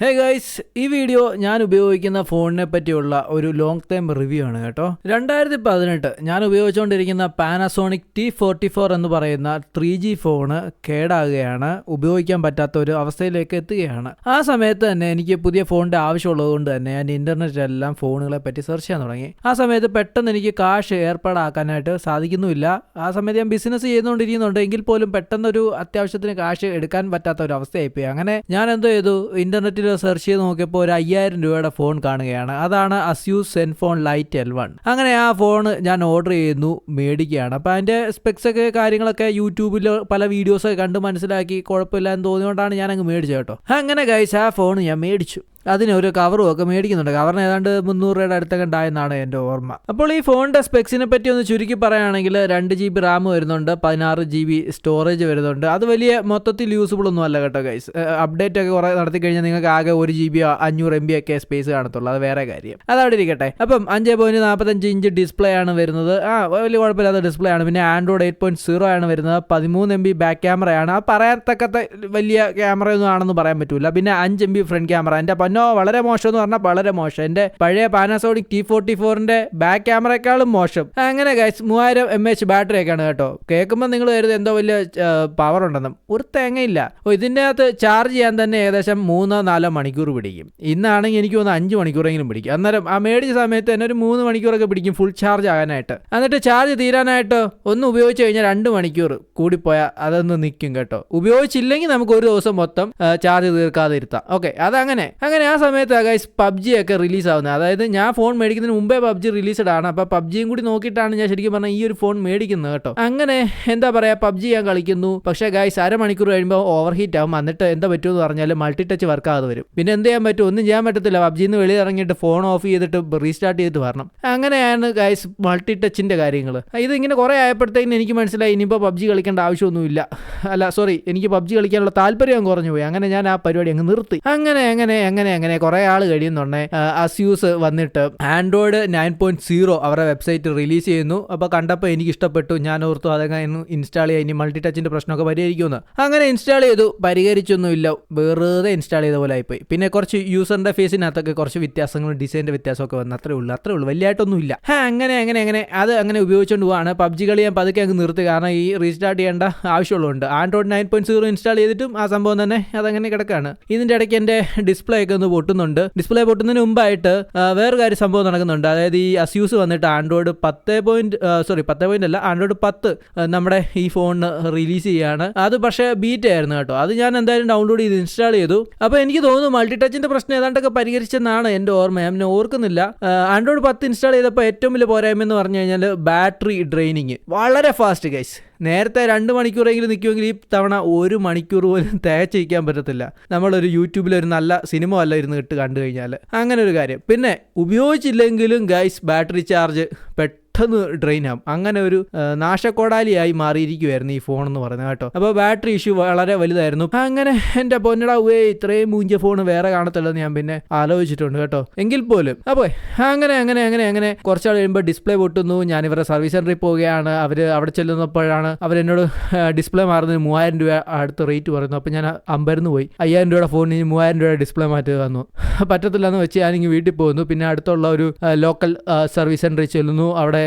Hey guys ഈ video ഞാൻ ഉപയോഗിക്കുന്ന ഫോണിനെ പറ്റിയുള്ള ഒരു ലോങ് ടൈം റിവ്യൂ ആണ് കേട്ടോ. രണ്ടായിരത്തി പതിനെട്ട് ഞാൻ ഉപയോഗിച്ചുകൊണ്ടിരിക്കുന്ന പാനസോണിക് ടി ഫോർട്ടി ഫോർ എന്ന് പറയുന്ന ത്രീ ജി ഫോണ് കേടാകുകയാണ് ഉപയോഗിക്കാൻ പറ്റാത്ത ഒരു അവസ്ഥയിലേക്ക് എത്തുകയാണ്. ആ സമയത്ത് തന്നെ എനിക്ക് പുതിയ ഫോണിന്റെ ആവശ്യമുള്ളത് കൊണ്ട് തന്നെ ഞാൻ ഇന്റർനെറ്റിലെല്ലാം ഫോണുകളെ പറ്റി സെർച്ച് ചെയ്യാൻ തുടങ്ങി. ആ സമയത്ത് പെട്ടെന്ന് എനിക്ക് കാശ് ഏർപ്പാടാക്കാനായിട്ട് സാധിക്കുന്നുമില്ല. ആ സമയത്ത് ഞാൻ ബിസിനസ് ചെയ്തുകൊണ്ടിരിക്കുന്നുണ്ട് എങ്കിൽ പോലും പെട്ടെന്നൊരു അത്യാവശ്യത്തിന് കാശ് എടുക്കാൻ പറ്റാത്ത ഒരു അവസ്ഥയായിപ്പോയി. അങ്ങനെ ഞാൻ എന്തോ ചെയ്തു? ഇന്റർനെറ്റിൽ സെർച്ച് ചെയ്ത് നോക്കിയപ്പോൾ ഒരു അയ്യായിരം രൂപയുടെ ഫോൺ കാണുകയാണ്. അതാണ് Asus ZenFone Lite L one അങ്ങനെ ആ ഫോൺ ഞാൻ ഓർഡർ ചെയ്യുന്നു മേടിക്കുകയാണ്. അപ്പോൾ അതിന്റെ സ്പെക്സ് ഒക്കെ കാര്യങ്ങളൊക്കെ യൂട്യൂബിൽ പല വീഡിയോസൊക്കെ കണ്ട് മനസ്സിലാക്കി കുഴപ്പമില്ല എന്ന് തോന്നിയോണ്ടാണ് ഞാൻ അങ്ങ് മേടിച്ചത് കേട്ടോ. അങ്ങനെ ഗൈസ് ആ ഫോൺ ഞാൻ മേടിച്ചു. അതിന് ഒരു കവറും ഒക്കെ മേടിക്കുന്നുണ്ട്. കവറിന് ഏതാണ്ട് മുന്നൂറ് രൂപയുടെ അടുത്തൊക്കെ ഉണ്ടായെന്നാണ് എന്റെ ഓർമ്മ. അപ്പോൾ ഈ ഫോണിന്റെ സ്പെക്സിനെ പറ്റി ഒന്ന് ചുരുക്കി പറയുകയാണെങ്കിൽ രണ്ട് ജി ബി റാം വരുന്നുണ്ട് പതിനാറ് ജി ബി സ്റ്റോറേജ് വരുന്നുണ്ട്. അത് വലിയ മൊത്തത്തിൽ യൂസ്ഫുൾ ഒന്നും അല്ല കേട്ടോ ഗൈസ് അപ്ഡേറ്റ് ഒക്കെ കുറേ നടത്തി കഴിഞ്ഞാൽ നിങ്ങൾക്ക് ആകെ ഒരു ജി ബി അഞ്ഞൂറ് എം ബി ഒക്കെ സ്പേസ് കാണത്തുള്ളൂ. അത് വേറെ കാര്യം. അതവിടെ ഇരിക്കട്ടെ. അപ്പം അഞ്ച് പോയിന്റ് നാൽപ്പത്തഞ്ച് ഇഞ്ച് ഡിസ്പ്ലേ ആണ് വരുന്നത്. ആ വലിയ കുഴപ്പമില്ലാത്ത ഡിസ്പ്ലേ ആണ്. പിന്നെ ആൻഡ്രോയിഡ് എയ്റ്റ് പോയിന്റ് സീറോ ആണ് വരുന്നത്. പതിമൂന്ന് എം ബി ബാക്ക് ക്യാമറയാണ് ആ പറയത്തക്കത്തെ വലിയ ക്യാമറയൊന്നും ആണെന്ന് പറയാൻ പറ്റില്ല പിന്നെ അഞ്ച് എം ബി ഫ്രണ്ട് ക്യാമറ എന്റെ പൊന്നോ വളരെ മോശം എന്ന് പറഞ്ഞാൽ വളരെ മോശം. എന്റെ പഴയ പാനസോണിക് ടി ഫോർട്ടി ഫോറിന്റെ ബാക്ക് ക്യാമറയെക്കാളും മോശം. അങ്ങനെ ഗൈസ് മൂവായിരം എം എച്ച് ബാറ്ററി ഒക്കെയാണ് കേട്ടോ. കേൾക്കുമ്പോൾ നിങ്ങൾ കരുത് എന്തോ വലിയ പവർ ഉണ്ടെന്നും. ഒരു തേങ്ങയില്ല. ഓ ഇതിന്റെ അകത്ത് ചാർജ് ചെയ്യാൻ തന്നെ ഏകദേശം മൂന്നോ നാലോ മണിക്കൂർ പിടിക്കും. ഇന്നാണെങ്കിൽ എനിക്ക് തോന്നുന്നു അഞ്ച് മണിക്കൂറെങ്കിലും പിടിക്കും. അന്നേരം ആ മേടിച്ച സമയത്ത് തന്നെ ഒരു മൂന്ന് മണിക്കൂറൊക്കെ പിടിക്കും ഫുൾ ചാർജ് ആകാനായിട്ട്. എന്നിട്ട് ചാർജ് തീരാനായിട്ട് ഒന്ന് ഉപയോഗിച്ച് കഴിഞ്ഞാൽ രണ്ട് മണിക്കൂർ കൂടിപ്പോയാൽ അതൊന്ന് നിൽക്കും കേട്ടോ. ഉപയോഗിച്ചില്ലെങ്കിൽ നമുക്ക് ഒരു ദിവസം മൊത്തം ചാർജ് തീർക്കാതെ ഇരുത്താം ഓക്കെ അതങ്ങനെ. അങ്ങനെ ആ സമയത്ത് ഗൈസ് പബ്ജി ഒക്കെ റിലീസ് ആവുന്നത്. അതായത് ഞാൻ ഫോൺ മേടിക്കുന്നതിന് മുമ്പേ പബ്ജി റിലീസ്ഡ് ആണ്. അപ്പോൾ പബ്ജിയും കൂടി നോക്കിയിട്ടാണ് ഞാൻ ശരിക്കും പറഞ്ഞാൽ ഈ ഒരു ഫോൺ മേടിക്കുന്നത് കേട്ടോ. അങ്ങനെ എന്താ പറയുക പബ്ജി ഞാൻ കളിക്കുന്നു. പക്ഷേ ഗൈസ് അരമണിക്കൂർ കഴിയുമ്പോൾ ഓവർ ഹീറ്റ് ആവും. എന്നിട്ട് എന്താ പറ്റുമെന്ന് പറഞ്ഞാൽ മൾട്ടി ടച്ച് വർക്ക് വരും. പിന്നെ എന്ത് ചെയ്യാൻ പറ്റും? ഒന്നും ചെയ്യാൻ പറ്റത്തില്ല. പബ്ജിയിൽ നിന്ന് വെളിയിൽ ഇറങ്ങിയിട്ട് ഫോൺ ഓഫ് ചെയ്തിട്ട് റീസ്റ്റാർട്ട് ചെയ്തിട്ട് വരണം. അങ്ങനെയാണ് ഗൈസ് മൾട്ടി ടച്ചിന്റെ കാര്യങ്ങൾ. ഇത് ഇങ്ങനെ കുറേ ആയപ്പോഴത്തേക്കും എനിക്ക് മനസ്സിലായി ഇനിയിപ്പോൾ പബ്ജി കളിക്കേണ്ട ആവശ്യമൊന്നുമില്ല. അല്ല സോറി എനിക്ക് പബ്ജി കളിക്കാനുള്ള താല്പര്യം കുറഞ്ഞു പോയി അങ്ങനെ ഞാൻ ആ പരിപാടി അങ്ങ് നിർത്തി. അങ്ങനെ അങ്ങനെ അങ്ങനെ അങ്ങനെ അങ്ങനെ കുറേ ആൾ കഴിയുന്നുണ്ടേ അസ്യൂസ് വന്നിട്ട് ആൻഡ്രോയിഡ് നയൻ പോയിന്റ് സീറോ അവരുടെ വെബ്സൈറ്റ് റിലീസ് ചെയ്യുന്നു. അപ്പോൾ കണ്ടപ്പോൾ എനിക്ക് ഇഷ്ടപ്പെട്ടു ഞാൻ ഓർത്തു അതങ്ങനെ ഇൻസ്റ്റാൾ ചെയ്യാൻ ഇനി മൾട്ടി ടച്ചിന്റെ പ്രശ്നമൊക്കെ പരിഹരിക്കുമെന്ന്. അങ്ങനെ ഇൻസ്റ്റാൾ ചെയ്തു. പരിഹരിച്ചൊന്നുമില്ല. വെറുതെ ഇൻസ്റ്റാൾ ചെയ്ത പോലെ ആയിപ്പോയി. പിന്നെ കുറച്ച് യൂസറിന്റെ ഫേസിനകത്തൊക്കെ കുറച്ച് വ്യത്യാസങ്ങളും ഡിസൈന്റെ വ്യത്യാസമൊക്കെ വന്നു. അത്രേ ഉള്ളൂ. അത്രേ ഉള്ളൂ. വലിയായിട്ടൊന്നും ഇല്ല ഹാ അങ്ങനെ അങ്ങനെ അങ്ങനെ അത് അങ്ങനെ ഉപയോഗിച്ചുകൊണ്ട് പോവാണ്. പബ്ജി കളി ഞാൻ പതുക്കെ അങ്ങ് നിർത്തി. കാരണം ഈ റീസ്റ്റാർട്ട് ചെയ്യേണ്ട ആവശ്യമുള്ളതുകൊണ്ട്. Android nine point zero install ചെയ്തിട്ടും ആ സംഭവം തന്നെ അതങ്ങനെ കിടക്കാണ്. ഇതിന്റെ ഇടയ്ക്ക് എന്റെ ഡിസ്പ്ലേ ഒക്കെ ഒന്ന് പൊട്ടുന്നുണ്ട്. ഡിസ്പ്ലേ പൊട്ടുന്നതിന് മുമ്പായിട്ട് വേറെ കാര്യം സംഭവം നടക്കുന്നുണ്ട്. അതായത് ഈ അസ്യൂസ് വന്നിട്ട് ആൻഡ്രോയിഡ് പത്ത് പോയിന്റ് സോറി പത്ത് പോയിന്റ് അല്ല ആൻഡ്രോയിഡ് പത്ത് നമ്മുടെ ഈ ഫോണിന് റിലീസ് ചെയ്യാണ്. അത് പക്ഷേ ബീറ്റ് ആയിരുന്നു കേട്ടോ. അത് ഞാൻ എന്തായാലും ഡൗൺലോഡ് ചെയ്ത് ഇൻസ്റ്റാൾ ചെയ്തു. അപ്പോൾ എനിക്ക് തോന്നുന്നു മൾട്ടി ടച്ചിന്റെ പ്രശ്നം ഏതാണ്ടൊക്കെ പരിഹരിച്ചെന്നാണ് എന്റെ ഓർമ്മ. ഞാൻ ഓർക്കുന്നില്ല. ആൻഡ്രോയിഡ് പത്ത് ഇൻസ്റ്റാൾ ചെയ്തപ്പോൾ ഏറ്റവും വലിയ പോരായ്മ എന്ന് പറഞ്ഞു കഴിഞ്ഞാൽ ബാറ്ററി ഡ്രെയിനിങ് വളരെ ഫാസ്റ്റ് ഗൈസ് നേരത്തെ രണ്ട് മണിക്കൂറെങ്കിലും നിൽക്കുമെങ്കിൽ ഈ തവണ ഒരു മണിക്കൂർ പോലും തേച്ചിരിക്കാൻ പറ്റത്തില്ല. നമ്മളൊരു യൂട്യൂബിൽ ഒരു നല്ല സിനിമ അല്ല ഇരുന്ന് ഇട്ട് കണ്ടു കഴിഞ്ഞാൽ അങ്ങനെ ഒരു കാര്യം. പിന്നെ ഉപയോഗിച്ചില്ലെങ്കിലും ഗൈസ് ബാറ്ററി ചാർജ് പെട്ടെന്ന് പെട്ടെന്ന് ഡ്രെയിൻ ആവും. അങ്ങനെ ഒരു നാശക്കോടാലിയായി മാറിയിരിക്കുമായിരുന്നു ഈ ഫോൺ എന്ന് പറയുന്നത് കേട്ടോ. അപ്പോൾ ബാറ്ററി ഇഷ്യൂ വളരെ വലുതായിരുന്നു. അങ്ങനെ എന്റെ പൊന്നടാ ഉവേ ഇത്രയും മൂഞ്ച ഫോൺ വേറെ കാണത്തില്ലെന്ന് ഞാൻ പിന്നെ ആലോചിച്ചിട്ടുണ്ട് കേട്ടോ. എങ്കിൽ പോലും അപ്പോൾ അങ്ങനെ അങ്ങനെ അങ്ങനെ അങ്ങനെ കുറച്ചാൾ കഴിയുമ്പോൾ ഡിസ്പ്ലേ പൊട്ടുന്നു. ഞാൻ ഇവരുടെ സർവീസ് സെന്ററിൽ പോവുകയാണ്. അവർ അവിടെ ചെല്ലുന്നപ്പോഴാണ് അവരെന്നോട് ഡിസ്പ്ലേ മാറുന്നതിന് മൂവായിരം രൂപ അടുത്ത് റേറ്റ് പറയുന്നു. അപ്പോൾ ഞാൻ അമ്പരന്ന് പോയി. അയ്യായിരം രൂപയുടെ ഫോണിന് മൂവായിരം രൂപയുടെ ഡിസ്പ്ലേ മാറ്റി തന്നു. പറ്റത്തില്ലെന്ന് വെച്ച് ഞാനിങ്ങ് വീട്ടിൽ പോകുന്നു. പിന്നെ അടുത്തുള്ള ഒരു ലോക്കൽ സർവീസ് സെന്ററിൽ ചെല്ലുന്നു. അവിടെ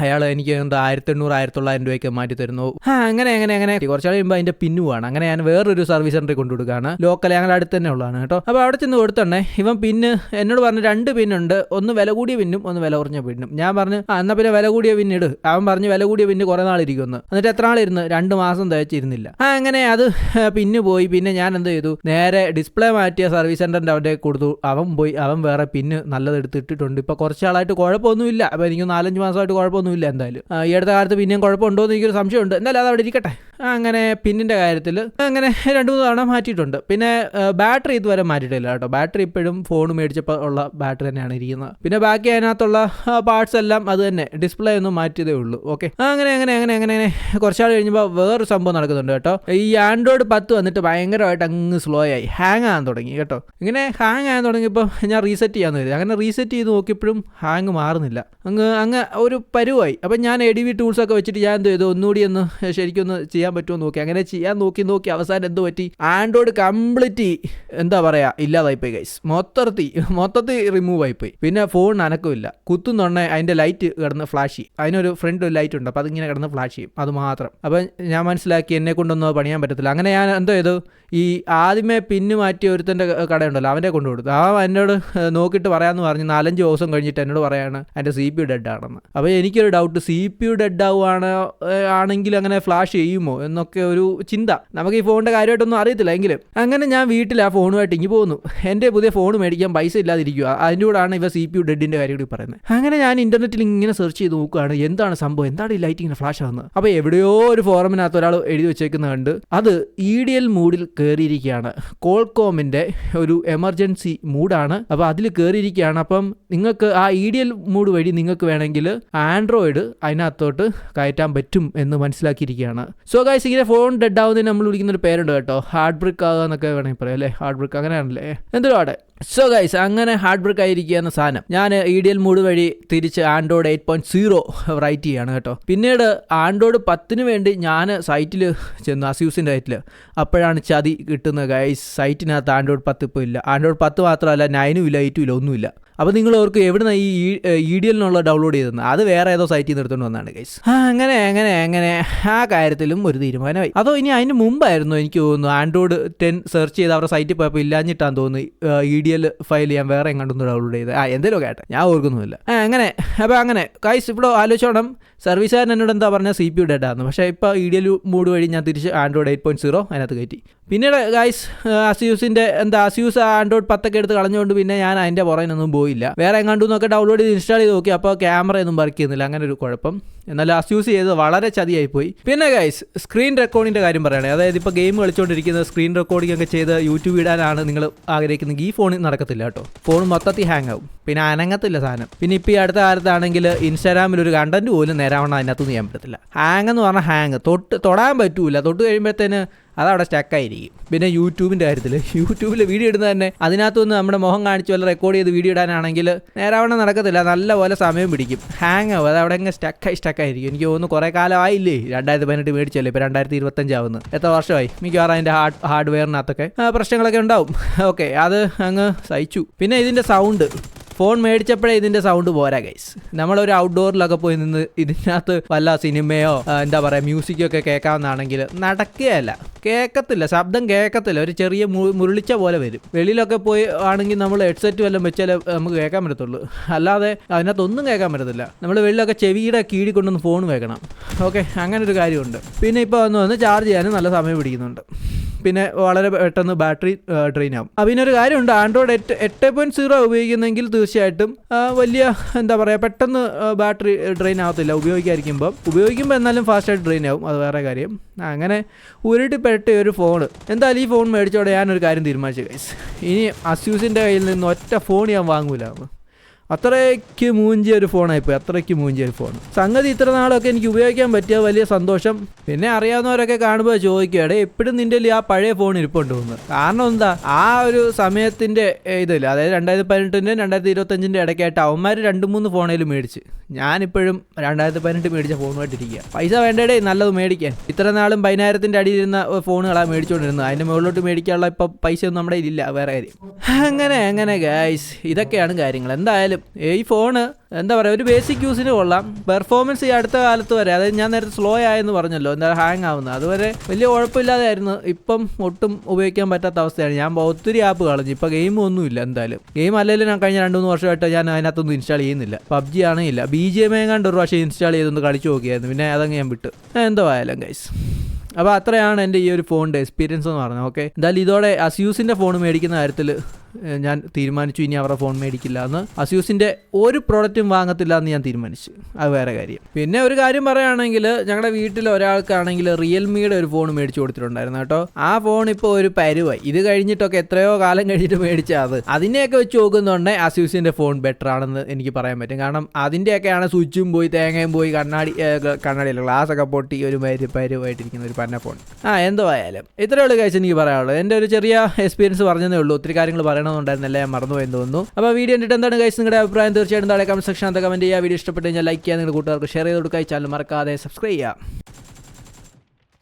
അയാൾ എനിക്ക് എന്താ ആയിരത്തി എണ്ണൂറ് ആയിരത്തി തൊള്ളായിരം രൂപയ്ക്ക് മാറ്റി തരുന്നു. ആ അങ്ങനെ അങ്ങനെ അങ്ങനെ. കുറച്ച് കഴിയുമ്പോൾ അതിന്റെ പിന്നു ആണ് അങ്ങനെ ഞാൻ വേറൊരു സർവീസ് സെന്ററിൽ കൊണ്ടു കൊടുക്കുകയാണ് ലോക്കൽ ഞങ്ങളുടെ അടുത്ത് തന്നെ ഉള്ളതാണ് കേട്ടോ. അപ്പോൾ അവിടെ ചെന്ന് കൊടുത്തണ്ടേ ഇവൻ പിന്ന് എന്നോട് പറഞ്ഞു രണ്ട് പിന്നുണ്ട്. ഒന്ന് വില കൂടിയ പിന്നും ഒന്ന് വില കുറഞ്ഞ പിന്നും. ഞാൻ പറഞ്ഞു ആ എന്നാൽ പിന്നെ വില കൂടിയ പിന്നിട് അവൻ പറഞ്ഞു വില കൂടിയ പിന്ന് കുറേ നാളിരിക്കുമെന്ന്. എന്നിട്ട് എത്ര നാളിരുന്ന്? രണ്ട് മാസം തയ്ച്ചിരുന്നില്ല ആ അങ്ങനെ അത് പിന്നു പോയി. പിന്നെ ഞാൻ എന്ത് ചെയ്തു? നേരെ ഡിസ്പ്ലേ മാറ്റിയ സർവീസ് സെന്ററിന്റെ അവിടെ കൊടുത്തു. അവൻ പോയി. അവൻ വേറെ പിന്ന് നല്ലത് എടുത്തിട്ടിട്ടുണ്ട്. ഇപ്പോൾ കുറച്ചാളായിട്ട് കുഴപ്പമൊന്നുമില്ല. അപ്പോൾ എനിക്ക് നാലഞ്ച് മാസമായിട്ട് കുഴപ്പമൊന്നുമില്ല എന്തായാലും. ഈ അടുത്ത കാലത്ത് പിന്നെയും കുഴപ്പമുണ്ടോ എന്ന് എനിക്കൊരു സംശയമുണ്ട്. എന്തായാലും അത് അവിടെ ഇരിക്കട്ടെ. അങ്ങനെ പിന്നിന്റെ കാര്യത്തിൽ അങ്ങനെ രണ്ട് മൂന്ന് തവണ മാറ്റിയിട്ടുണ്ട്. പിന്നെ ബാറ്ററി ഇതുവരെ മാറ്റിയിട്ടില്ല കേട്ടോ. ബാറ്ററി ഇപ്പോഴും ഫോൺ മേടിച്ചപ്പോൾ ഉള്ള ബാറ്ററി തന്നെയാണ് ഇരിക്കുന്നത്. പിന്നെ ബാക്കി അതിനകത്തുള്ള പാർട്സ് എല്ലാം അത് തന്നെ. ഡിസ്പ്ലേ ഒന്നും മാറ്റിയതേ ഉള്ളൂ. ഓക്കെ അങ്ങനെ അങ്ങനെ അങ്ങനെ അങ്ങനെ അങ്ങനെ കുറച്ചാൾ കഴിഞ്ഞപ്പോൾ വേറൊരു സംഭവം നടക്കുന്നുണ്ട് കേട്ടോ. ഈ ആൻഡ്രോയിഡ് പത്ത് വന്നിട്ട് ഭയങ്കരമായിട്ട് അങ്ങ് സ്ലോ ആയി. ഹാങ് ആകാൻ തുടങ്ങി കേട്ടോ. ഇങ്ങനെ ഹാങ് ആകാൻ തുടങ്ങിയപ്പോൾ ഞാൻ റീസെറ്റ് ചെയ്യാൻ കരുതി. അങ്ങനെ റീസെറ്റ് ചെയ്ത് നോക്കിയപ്പോഴും ഹാങ് മാറുന്നില്ല. അങ്ങ് അങ്ങ് ഒരു പരുവ പരുവായി. അപ്പം ഞാൻ എ ഡി വി ടൂൾസൊക്കെ വെച്ചിട്ട് ഞാൻ എന്ത് ചെയ്തു? ഒന്നുകൂടി ഒന്ന് ശരിക്കും ഒന്ന് ചെയ്യാൻ പറ്റുമോ നോക്കി. അങ്ങനെ ചെയ്യാൻ നോക്കി നോക്കി അവസാനം എന്ത് പറ്റി? ആൻഡ്രോയിഡ് കംപ്ലീറ്റ് എന്താ പറയുക ഇല്ലാതായിപ്പോയി ഗൈസ് മൊത്തത്തിൽ മൊത്തത്തിൽ റിമൂവ് ആയിപ്പോയി. പിന്നെ ഫോൺ അനക്കമില്ല കുത്തുന്നുണ്ടെ അതിന്റെ ലൈറ്റ് കിടന്ന് ഫ്ലാഷ് ചെയ്യും. അതിനൊരു ഫ്രണ്ട് ലൈറ്റ് ഉണ്ട്. അപ്പോൾ അതിങ്ങനെ കിടന്ന് ഫ്ലാഷ് ചെയ്യും. അത് മാത്രം. അപ്പം ഞാൻ മനസ്സിലാക്കി എന്നെ കൊണ്ടൊന്നും അത് പണിയാൻ പറ്റത്തില്ല. അങ്ങനെ ഞാൻ എന്തോ ചെയ്തു? ഈ ആദ്യമേ പിന്ന് മാറ്റി ഒരുത്തന്റെ കടയുണ്ടല്ലോ. അവന്റെ കൊണ്ടു കൊടുത്തു. ആ എന്നോട് നോക്കിയിട്ട് പറയാമെന്ന് പറഞ്ഞ് നാലഞ്ച് ദിവസം കഴിഞ്ഞിട്ട് എന്നോട് പറയാണ് എന്റെ സി പി ഡെഡ് ആണെന്ന്. അപ്പോൾ എനിക്കൊരു ഡൗട്ട് സി പി ഡെഡ് ആവുകയാണ് ആണെങ്കിൽ അങ്ങനെ ഫ്ലാഷ് ചെയ്യുമോ? എന്നൊക്കെ ഒരു ചിന്ത. നമുക്ക് ഈ ഫോണിന്റെ കാര്യമായിട്ടൊന്നും അറിയത്തില്ല. എങ്കിലും അങ്ങനെ ഞാൻ വീട്ടിൽ ആ ഫോണുമായിട്ട് ഇങ്ങി പോകുന്നു. എന്റെ പുതിയ ഫോൺ മേടിക്കാൻ പൈസ ഇല്ലാതിരിക്കുക അതിന്റെ കൂടാണ് ഇവ സി പി യു ഡെഡിന്റെ കാര്യം കൂടി പറയുന്നത്. അങ്ങനെ ഞാൻ ഇന്റർനെറ്റിൽ ഇങ്ങനെ സെർച്ച് ചെയ്ത് നോക്കുകയാണ്. എന്താണ് സംഭവം? എന്താണ് ഈ ലൈറ്റ് ഇങ്ങനെ ഫ്ലാഷ് ആകുന്നത് അപ്പോൾ എവിടെയോ ഒരു ഫോറമിനകത്ത് ഒരാൾ എഴുതി വെച്ചേക്കുന്നത് കണ്ട് അത് ഇ ഡി എൽ മൂഡിൽ കയറിയിരിക്കുകയാണ് കോൾകോമിന്റെ ഒരു എമർജൻസി മൂഡാണ് അപ്പോൾ അതിൽ കയറിയിരിക്കുകയാണ് അപ്പം നിങ്ങൾക്ക് ആ ഇ ഡി എൽ മൂഡ് വഴി നിങ്ങൾക്ക് വേണമെങ്കിൽ ആൻഡ്രോയിഡ് അതിനകത്തോട്ട് കയറ്റാൻ പറ്റും എന്ന് മനസ്സിലാക്കിയിരിക്കുകയാണ്. സോ ഗൈസ് ഇങ്ങനെ ഫോൺ ഡെഡ് ആവുന്നതിന് നമ്മൾ വിളിക്കുന്ന ഒരു പേരുണ്ട് കേട്ടോ. ഹാർഡ് ബ്രിക്ക് ആകുക എന്നൊക്കെ വേണമെങ്കിൽ പറയാം അല്ലേ? ഹാർഡ് ബ്രിക്ക് അങ്ങനെയാണല്ലേ? എന്തൊരു ആടെ സോ ഗൈസ് അങ്ങനെ ഹാർഡ് വർക്ക് ആയിരിക്കുന്ന സാധനം. ഞാൻ ഇ ഡി എൽ മൂഡ് വഴി തിരിച്ച് Android eight point zero write ചെയ്യാണ് കേട്ടോ. പിന്നീട് ആൻഡ്രോയിഡ് പത്തിന് വേണ്ടി ഞാൻ സൈറ്റിൽ ചെന്നു അസ്യൂസിന്റെ സൈറ്റിൽ അപ്പോഴാണ് ചതി കിട്ടുന്നത് ഗൈസ് സൈറ്റിനകത്ത് ആൻഡ്രോയിഡ് പത്ത് ഇപ്പോൾ ഇല്ല. ആൻഡ്രോയിഡ് പത്ത് മാത്രമല്ല നയനും ഇല്ല എയ്റ്റും ഇല്ല ഒന്നുമില്ല അപ്പോൾ നിങ്ങൾ ഓർക്ക് എവിടുന്ന ഈ ഇ ഡി എല്ലിനുള്ള ഡൗൺലോഡ് ചെയ്തത് അത് വേറെ ഏതോ സൈറ്റിൽ നിന്ന് എടുത്തുകൊണ്ട് വന്നതാണ് ഗൈസ് അങ്ങനെ അങ്ങനെ അങ്ങനെ. ആ കാര്യത്തിലും ഒരു തീരുമാനമായി. അതോ ഇനി അതിന് മുമ്പായിരുന്നു എനിക്ക് തോന്നുന്നു ആൻഡ്രോയിഡ് ടെൻ സെർച്ച് ചെയ്ത് അവരുടെ സൈറ്റിൽ പോയപ്പോൾ ഇല്ലാഞ്ഞിട്ടാന്ന് തോന്നുന്നു ഇ ഡി എൽ ഫയൽ ചെയ്യാൻ വേറെ എങ്ങോട്ടൊന്നും ഡൗൺലോഡ് ചെയ്ത്. ആ എന്തെങ്കിലും കേട്ടെ ഞാൻ ഓർക്കുന്നുമില്ല. അങ്ങനെ. അപ്പോൾ അങ്ങനെ. കൈസ് ഇവിടെ ആലോചിച്ചോണം. സർവീസുകാരൻ എന്നോട് എന്താ പറഞ്ഞാൽ സി പി യു ഡെഡാന്ന് പക്ഷേ ഇപ്പോൾ ഇ ഡി എൽ മൂഡ് വഴി ഞാൻ തിരിച്ച് ആൻഡ്രോയിഡ് എയ്റ്റ് പോയിന്റ് സീറോ അതിനകത്ത് കയറ്റി. പിന്നീട് ഗൈസ് അസ്യൂസിന്റെ എന്താ അസ്യൂസ് ആൻഡ്രോയിഡ് പത്തൊക്കെ എടുത്ത് കളഞ്ഞുകൊണ്ട് പിന്നെ ഞാൻ അതിന്റെ പുറകിനൊന്നും പോയില്ല. വേറെ എങ്ങാണ്ടൊന്നൊക്കെ ഡൗൺലോഡ് ചെയ്ത് ഇൻസ്റ്റാൾ ചെയ്ത് നോക്കി. അപ്പോൾ ക്യാമറയൊന്നും വർക്ക് ചെയ്യുന്നില്ല. അങ്ങനെ ഒരു കുഴപ്പം. എന്നാൽ അസ്യൂസ് ചെയ്ത് വളരെ ചതിയായി പോയി പിന്നെ ഗൈസ് സ്ക്രീൻ റെക്കോർഡിന്റെ കാര്യം പറയുകയാണെങ്കിൽ അതായത് ഇപ്പോൾ ഗെയിം കളിച്ചുകൊണ്ടിരിക്കുന്ന സ്ക്രീൻ റെക്കോർഡിംഗ് ഒക്കെ ചെയ്ത് യൂട്യൂബ് ഇടാനാണ് നിങ്ങൾ ആഗ്രഹിക്കുന്നത് ഈ ഫോണിൽ നടക്കത്തില്ല കേട്ടോ. ഫോൺ മൊത്തത്തിൽ ഹാങ് ആവും. പിന്നെ അനങ്ങത്തില്ല സാധനം. പിന്നെ ഇപ്പോൾ ഈ അടുത്ത കാലത്താണെങ്കിൽ ഇൻസ്റ്റാഗ്രാമിൽ ഒരു കണ്ടന്റ് പോലും നേരാവണ്ണം അതിനകത്തൊന്നും ചെയ്യാൻ പറ്റത്തില്ല. ഹാങ് എന്ന് പറഞ്ഞാൽ ഹാങ് തൊട്ട് തൊടാൻ പറ്റൂല. തൊട്ട് കഴിയുമ്പോഴത്തേന് അതവിടെ സ്റ്റക്കായിരിക്കും. പിന്നെ യൂട്യൂബിന്റെ കാര്യത്തിൽ യൂട്യൂബിൽ വീഡിയോ ഇടുന്നത് തന്നെ അതിനകത്തുനിന്ന് നമ്മുടെ മുഖം കാണിച്ച് വല്ല റെക്കോർഡ് ചെയ്ത് വീഡിയോ ഇടാനാണെങ്കിൽ നേരാവണ്ണം നടക്കത്തില്ല. നല്ല പോലെ സമയം പിടിക്കും. ഹാങ് ആവും. അത് അവിടെ ഇങ്ങനെ സ്റ്റക്കായി സ്റ്റക്കായിരിക്കും. എനിക്ക് തോന്നുന്നു കുറേ കാലമായില്ലേ രണ്ടായിരത്തി പതിനെട്ട് മേടിച്ചല്ലേ? ഇപ്പോൾ രണ്ടായിരത്തി ഇരുപത്തഞ്ചാവുന്നു എത്ര വർഷമായി? മിക്കവാറും അതിന്റെ ഹാർഡ് ഹാർഡ്വെയറിനകത്തൊക്കെ പ്രശ്നങ്ങളൊക്കെ ഉണ്ടാവും. ഓക്കെ അത് അങ്ങ് സഹിച്ചു. പിന്നെ ഇതിന്റെ സൗണ്ട് ഫോൺ മേടിച്ചപ്പോഴേ ഇതിന്റെ സൗണ്ട് പോരാ ഗൈസ് നമ്മളൊരു ഔട്ട്ഡോറിലൊക്കെ പോയി നിന്ന് ഇതിനകത്ത് വല്ല സിനിമയോ എന്താ പറയുക മ്യൂസിക്കോ ഒക്കെ കേൾക്കാവുന്നതാണെങ്കിൽ നടക്കുകയല്ല. കേൾക്കത്തില്ല ശബ്ദം കേൾക്കത്തില്ല. ഒരു ചെറിയ മുരുളിച്ച പോലെ വരും. വെളിയിലൊക്കെ പോയി ആണെങ്കിൽ നമ്മൾ ഹെഡ്സെറ്റ് വല്ലതും വെച്ചാലേ നമുക്ക് കേൾക്കാൻ പറ്റത്തുള്ളൂ. അല്ലാതെ അതിനകത്തൊന്നും കേൾക്കാൻ പറ്റത്തില്ല. നമ്മൾ വെളിയിലൊക്കെ ചെവിയുടെ കീഴിൽ കൊണ്ടൊന്ന് ഫോൺ വെക്കണം. ഓക്കെ അങ്ങനെ ഒരു കാര്യമുണ്ട്. പിന്നെ ഇപ്പോൾ വന്ന് വന്ന് ചാർജ് ചെയ്യാനും നല്ല സമയം പിടിക്കുന്നുണ്ട്. പിന്നെ വളരെ പെട്ടെന്ന് ബാറ്ററി ഡ്രെയിൻ ആവും അപ്പം ഇതിനൊരു കാര്യമുണ്ട് ആൻഡ്രോയിഡ് എട്ട് എട്ട് പോയിന്റ് സീറോ ഉപയോഗിക്കുന്നെങ്കിൽ തീർച്ചയായിട്ടും വലിയ എന്താ പറയുക പെട്ടെന്ന് ബാറ്ററി ഡ്രെയിൻ ആവത്തില്ല ഉപയോഗിക്കാതിരിക്കുമ്പോൾ ഉപയോഗിക്കുമ്പോൾ എന്നാലും ഫാസ്റ്റായിട്ട് ഡ്രെയിൻ ആവും അത് വേറെ കാര്യം. അങ്ങനെ അങ്ങനെ ഉരുട്ടിപ്പെട്ട ഒരു ഫോൺ എന്തായാലും ഈ ഫോൺ മേടിച്ചോടെ ഞാനൊരു കാര്യം തീരുമാനിച്ചു ഗൈസ് ഇനി അസ്യൂസിന്റെ കയ്യിൽ നിന്ന് ഒറ്റ ഫോൺ ഞാൻ വാങ്ങൂല. അത്രയ്ക്ക് മൂഞ്ചിയ ഒരു ഫോണായിപ്പോയി അത്രയ്ക്ക് മൂഞ്ചിയ ഒരു ഫോൺ സംഗതി ഇത്ര നാളൊക്കെ എനിക്ക് ഉപയോഗിക്കാൻ പറ്റിയ വലിയ സന്തോഷം. പിന്നെ അറിയാവുന്നവരൊക്കെ കാണുമ്പോൾ ചോദിക്കുകയാണ് എപ്പോഴും നിന്റെ ആ പഴയ ഫോൺ ഇരിപ്പുണ്ട് എന്ന്. കാരണം എന്താ ആ ഒരു സമയത്തിന്റെ ഇതില്ല അതായത് രണ്ടായിരത്തി പതിനെട്ടിന്റെ രണ്ടായിരത്തി ഇരുപത്തഞ്ചിന്റെ ഇടയ്ക്കായിട്ട് അവന്മാർ രണ്ട് മൂന്ന് ഫോണേലും മേടിച്ച്. ഞാനിപ്പോഴും രണ്ടായിരത്തി പതിനെട്ട് മേടിച്ച ഫോണുമായിട്ടിരിക്കുക പൈസ വേണ്ടടേ നല്ലത് മേടിക്കാൻ. ഇത്ര നാളും പതിനായിരത്തിന്റെ അടിയിലിരുന്ന ഫോണുകളാണ് മേടിച്ചുകൊണ്ടിരുന്നത് അതിന്റെ മുകളിലോട്ട് മേടിക്കാനുള്ള ഇപ്പം പൈസ ഒന്നും നമ്മുടെ ഇതില്ല വേറെ കാര്യം. അങ്ങനെ അങ്ങനെ ഗൈസ് ഇതൊക്കെയാണ് കാര്യങ്ങൾ. എന്തായാലും ഈ ഫോണ്. എന്താ പറയുക ഒരു ബേസിക് യൂസിന് കൊള്ളാം. പെർഫോമൻസ് ഈ അടുത്ത കാലത്ത് വരെ അതായത് ഞാൻ നേരത്തെ സ്ലോ ആയെന്ന് പറഞ്ഞല്ലോ എന്താ ഹാങ് ആവുന്നത്. അതുവരെ വലിയ കുഴപ്പമില്ലാതായിരുന്നു ഇപ്പം ഒട്ടും ഉപയോഗിക്കാൻ പറ്റാത്ത അവസ്ഥയാണ്. ഞാൻ ഒത്തിരി ആപ്പ് കളഞ്ഞു. ഇപ്പം ഗെയിം ഒന്നുമില്ല എന്തായാലും. ഗെയിം അല്ലെങ്കിൽ ഞാൻ കഴിഞ്ഞ രണ്ട് മൂന്ന് വർഷമായിട്ട് ഞാൻ അതിനകത്തൊന്നും ഇൻസ്റ്റാൾ ചെയ്യുന്നില്ല. പബ്ജി ആണെങ്കില്ല ബി ജി എം എങ്ങാണ്ട് ഒരു പ്രാവശ്യം ഇൻസ്റ്റാൾ ചെയ്തൊന്ന് കളിച്ചു നോക്കിയായിരുന്നു. പിന്നെ അതങ്ങ് ഞാൻ വിട്ടു. എന്തോ ആയാലും ഗൈസ് അപ്പോൾ അത്രയാണ് എന്റെ ഈ ഒരു ഫോണിന്റെ എക്സ്പീരിയൻസ് എന്ന് പറഞ്ഞത് ഓക്കെ എന്തായാലും ഇതോടെ അസ്യൂസിന്റെ ഫോൺ മേടിക്കുന്ന കാര്യത്തിൽ ഞാൻ തീരുമാനിച്ചു ഇനി അവരുടെ ഫോൺ മേടിക്കില്ല എന്ന് അസ്യൂസിന്റെ ഒരു പ്രോഡക്റ്റും വാങ്ങത്തില്ല എന്ന് ഞാൻ തീരുമാനിച്ചു. അത് വേറെ കാര്യം. പിന്നെ ഒരു കാര്യം പറയുകയാണെങ്കിൽ ഞങ്ങളുടെ വീട്ടിൽ ഒരാൾക്കാണെങ്കിൽ റിയൽമിയുടെ ഒരു ഫോൺ മേടിച്ചു കൊടുത്തിട്ടുണ്ടായിരുന്നു കേട്ടോ. ആ ഫോൺ ഇപ്പോൾ ഒരു പരുവായി. ഇത് കഴിഞ്ഞിട്ടൊക്കെ എത്രയോ കാലം കഴിഞ്ഞിട്ട് മേടിച്ച അത്. അതിനെയൊക്കെ വെച്ച് നോക്കുന്നുണ്ടെങ്കിൽ അസ്യൂസിന്റെ ഫോൺ ബെറ്റർ ആണെന്ന് എനിക്ക് പറയാൻ പറ്റും. കാരണം അതിന്റെയൊക്കെയാണ് സ്വിച്ചും പോയി തേങ്ങയും പോയി കണ്ണാടി കണ്ണാടിയല്ല ഗ്ലാസ് ഒക്കെ പൊട്ടി ഒരു പരു പരുവായിട്ടിരിക്കുന്ന ഒരു പന്ന ഫോൺ ആ എന്തോ ആയാലും ഇത്രയുള്ള കാഴ്ച എനിക്ക് പറയാനുള്ളൂ എന്റെ ഒരു ചെറിയ എക്സ്പീരിയൻസ് പറഞ്ഞതേ ഉള്ളൂ. ഒത്തിരി കാര്യങ്ങൾ പറയണം പറയണമെന്നുണ്ടായിരുന്നില്ല? മറന്നുപോയെന്ന് തോന്നുന്നു. അപ്പോൾ വീഡിയോ കണ്ടിട്ട് എന്താണ് ഗൈസ് നിങ്ങളുടെ അഭിപ്രായം? തീർച്ചയായിട്ടും താഴെ കമന്റ് സെക്ഷൻ അത് കമന്റ് ചെയ്യുക. വീഡിയോ ഇഷ്ടപ്പെട്ട് കഴിഞ്ഞാൽ ലൈക്ക് ചെയ്യുക. നിങ്ങളുടെ കൂട്ടുകാർക്ക് ഷെയർ ചെയ്ത് കൊടുക്കുക. ചാനൽ മറക്കാതെ സബ്സ്ക്രൈബ് ചെയ്യുക.